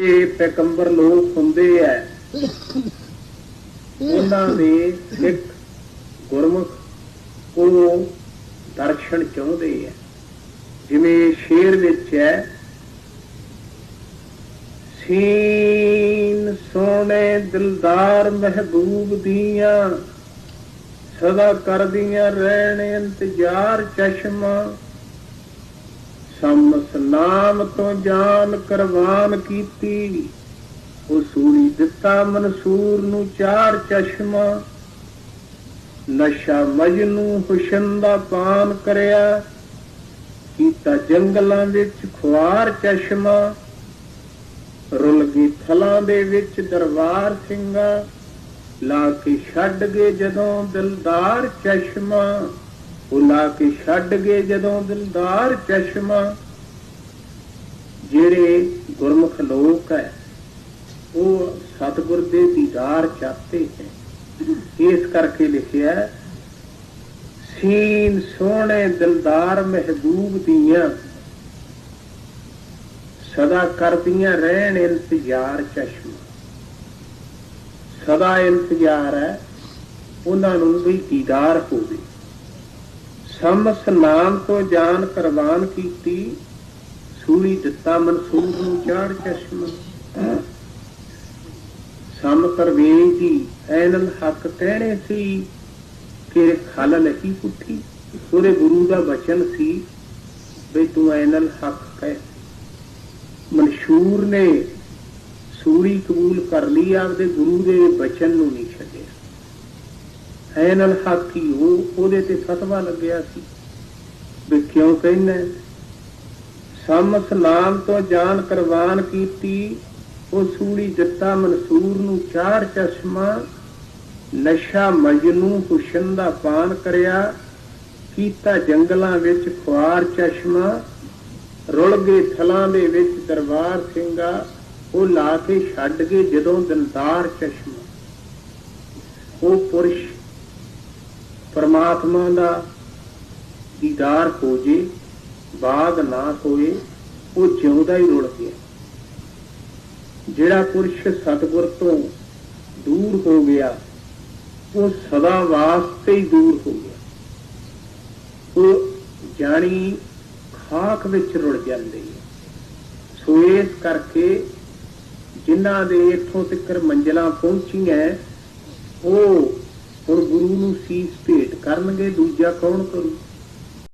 ਇਹ ਪੈਗੰਬਰ ਲੋਕ ਹੁੰਦੇ ਐ ਉਹਨਾਂ ਦੇ ਸਿੱਖ ਗੁਰਮੁਖ ਉਹ ਦਰਸ਼ਨ ਚਾਹੁੰਦੇ ਐ ਜਿਵੇਂ ਸ਼ੇਰ ਵਿੱਚ ਹੈ, ਸੀਨ ਸੋਹਣੇ ਦਿਲਦਾਰ ਮਹਿਬੂਬ ਦੀਆਂ, ਸਦਾ ਕਰਦੀਆਂ ਰਹਿਣ ਇੰਤਜ਼ਾਰ ਚਸ਼ਮਾ ਸਮਸ ਨਾਮ ਤੋਂ ਜਾਨ ਕਰਵਾਨ ਕੀਤੀ। ਉਹ ਸੂਲੀ ਦਿੱਤਾ ਮਨਸੂਰ ਨੂੰ ਚਾਰ ਚਸ਼ਮਾ। ਨਸ਼ਾ ਮਜਨੂ ਹੁਸਨ ਦਾ ਪਾਨ ਕਰਿਆ। ਕੀਤਾ ਜੰਗਲਾਂ ਵਿੱਚ ਖੁਆਰ ਚਸ਼ਮਾ। ਰੁਲ ਗਈ ਥਲਾਂ ਦੇ ਵਿੱਚ ਦਰਬਾਰ ਸਿੰਘਾ। ਲਾ ਕੇ ਛੱਡ ਗਏ ਜਦੋਂ ਦਿਲਦਾਰ ਚਸ਼ਮਾ। ਉਹ ਲਾ ਕੇ ਛੱਡ ਗਏ ਜਦੋਂ ਦਿਲਦਾਰ ਚਸ਼ਮਾ। ਜਿਹੜੇ ਗੁਰਮੁਖ ਲੋਕ ਹੈ, ਉਹ ਸਤਿਗੁਰ ਦੇ ਦੀਦਾਰ ਚਾਹਤੇ ਹੈ। ਇਸ ਕਰਕੇ ਲਿਖਿਆ, ਸੀਨ ਸੋਹਣੇ ਦਿਲਦਾਰ ਮਹਿਬੂਬ ਦੀਆਂ, ਸਦਾ ਕਰਦੀਆਂ ਰਹਿਣ ਇੰਤਜ਼ਾਰ ਚਸ਼ਮਾ। ਸਦਾ ਇੰਤਜ਼ਾਰ ਹੈ, ਉਹਨਾਂ ਨੂੰ ਵੀ ਦੀਦਾਰ ਹੋਵੇ। ਸਮ ਸਨਾਨ ਤੋਂ ਜਾਨ ਕਰਵਾਨ ਕੀਤੀ, ਸੂਲੀ ਦਿੱਤਾ ਮਨਸੂਰ ਨੂੰ ਚਾੜ ਚਸ਼ਮਾ ਸਮ ਕਰਵੇਜ ਜੀ, ਐਨਲ ਹੱਕ ਕਹਿਣੇ ਸੀ, ਕਿ ਖਲ ਨਹੀਂ ਪੁੱਠੀ। ਉਹਦੇ ਗੁਰੂ ਦਾ ਬਚਨ ਸੀ, ਵੀ ਤੂੰ ਐਨਲ ਹੱਕ ਕਹਿ। ਮਨਸ਼ੂਰ ਨੇ ਸੂਰੀ ਕਬੂਲ ਕਰ ਲਈ, ਆਪਦੇ ਗੁਰੂ ਦੇ ਬਚਨ ਨੂੰ ਨਹੀਂ ਛੱਡਿਆ। ਐਨਲ ਹੱਕ ਹੀ ਉਹ ਉਹਦੇ ਤੇ ਫਤਵਾ ਲੱਗਿਆ ਸੀ। ਵੀ ਕਿਉਂ ਕਹਿੰਦਾ ਸਮਸ ਨਾਮ ਤੋਂ ਜਾਨ ਕਰਵਾਨ ਕੀਤੀ, ਉਹ ਸੂਲੀ ਦਿੱਤਾ ਮਨਸੂਰ ਨੂੰ ਚਾਰ ਚਸ਼ਮਾ, ਨਸ਼ਾ ਮਜਨੂ ਹੁਸਨ ਦਾ ਪਾਨ ਕਰਿਆ, ਕੀਤਾ ਜੰਗਲਾਂ ਵਿੱਚ ਖੁਆਰ ਚਸ਼ਮਾ, ਰੁਲ ਗਏ ਥਲਾਂ ਦੇ ਵਿੱਚ ਦਰਬਾਰ ਸਿੰਘਾ, ਉਹ ਲਾ ਕੇ ਛੱਡ ਗਏ ਜਦੋਂ ਦਿਲਦਾਰ ਚਸ਼ਮਾ। ਉਹ ਪੁਰਸ਼ ਪਰਮਾਤਮਾ ਦਾ ਦੀਦਾਰ ਹੋ ਜੇ ਬਾਦ ਨਾ ਹੋਏ, ਉਹ ਜਿਉਂਦਾ ਹੀ ਰੁੜ ਗਿਆ। ਜਿਹੜਾ ਪੁਰਸ਼ ਸਤਿਗੁਰ ਤੋਂ ਦੂਰ ਹੋ ਗਿਆ, ਉਹ ਸਦਾ ਵਾਸਤੇ ਹੀ ਦੂਰ ਹੋ ਗਿਆ। ਉਹ ਜਾਣੀ ਖਾਕ ਵਿੱਚ ਰੁੜ ਜਾਂਦੇ ਹੈ ਸੋ ਇਸ ਕਰਕੇ ਜਿਨ੍ਹਾਂ ਦੇ ਇੱਥੋਂ ਤੱਕ ਮੰਜ਼ਲਾਂ ਪਹੁੰਚੀਆਂ, ਉਹ ਹੁਣ ਗੁਰੂ ਨੂੰ ਸੀਸ ਭੇਟ कारण म्हणजे दुजा कोण करू.